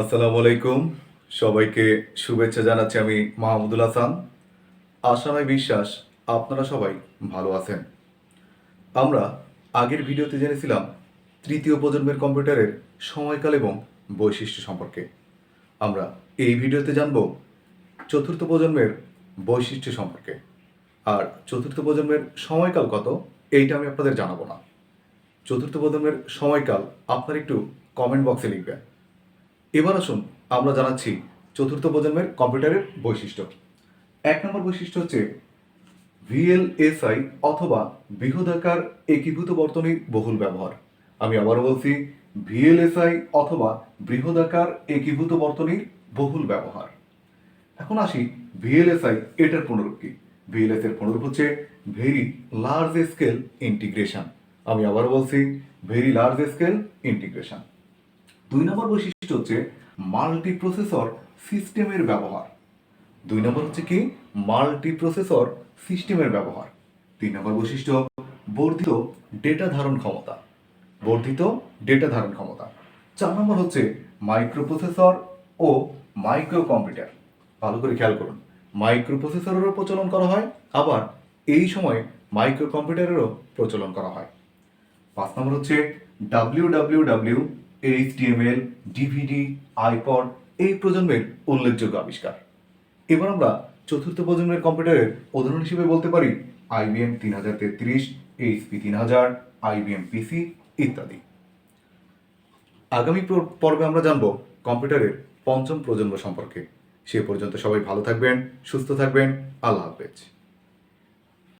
আসসালামু আলাইকুম। সবাইকে শুভেচ্ছা জানাচ্ছি আমি মাহমুদুল হাসান। আশাময় বিশ্বাস, আপনারা সবাই ভালো আছেন। আমরা আগের ভিডিওতে জেনেছিলাম তৃতীয় প্রজন্মের কম্পিউটারের সময়কাল এবং বৈশিষ্ট্য সম্পর্কে। আমরা এই ভিডিওতে জানব চতুর্থ প্রজন্মের বৈশিষ্ট্য সম্পর্কে। আর চতুর্থ প্রজন্মের সময়কাল কত, এইটা আমি আপনাদের জানাব না। চতুর্থ প্রজন্মের সময়কাল আপনার একটু কমেন্ট বক্সে লিখবেন। এবার আসুন আমরা জানাচ্ছি চতুর্থ প্রজন্মের কম্পিউটারের বৈশিষ্ট্য। এক নম্বর বৈশিষ্ট্য হচ্ছে ভিএলএসআই অথবা বৃহদাকার একীভূত বর্তনীর বহুল ব্যবহার। আমি আবারও বলছি ভিএলএসআই অথবা বৃহদাকার একীভূত বর্তনীর বহুল ব্যবহার। এখন আসি ভিএলএসআই এটার পুনরূপ কি ভিএলএস এর পুনরূপ হচ্ছে ভেরি লার্জ স্কেল ইন্টিগ্রেশন আমি আবারও বলছি ভেরি লার্জ স্কেল ইন্টিগ্রেশন দুই নম্বর বৈশিষ্ট্য হচ্ছে মাল্টি প্রসেসর সিস্টেমের ব্যবহার। দুই নম্বর হচ্ছে কি? মাল্টি প্রসেসর সিস্টেমের ব্যবহার। তিন নম্বর বৈশিষ্ট্য, বর্ধিত ডেটা ধারণ ক্ষমতা। বর্ধিত ডেটা ধারণ ক্ষমতা। চার নম্বর হচ্ছে মাইক্রো প্রসেসর ও মাইক্রো কম্পিউটার ভালো করে খেয়াল করুন মাইক্রো প্রসেসরেরও প্রচলন করা হয়, আবার এই সময়ে মাইক্রো কম্পিউটারেরও প্রচলন করা হয়। পাঁচ নম্বর হচ্ছে W W W HTML DVD iPod এই প্রজন্মের উল্লেখযোগ্য আবিষ্কার। এবার আমরা চতুর্থ প্রজন্মের কম্পিউটারের উদাহরণ হিসেবে বলতে পারি আইবিএম তিন হাজার তেত্রিশ এইচপি তিন হাজার আইবিএম পিসি ইত্যাদি। আগামী পর্বে আমরা জানব কম্পিউটারের পঞ্চম প্রজন্ম সম্পর্কে। সে পর্যন্ত সবাই ভালো থাকবেন, সুস্থ থাকবেন, আল্লাহ হাফেজ।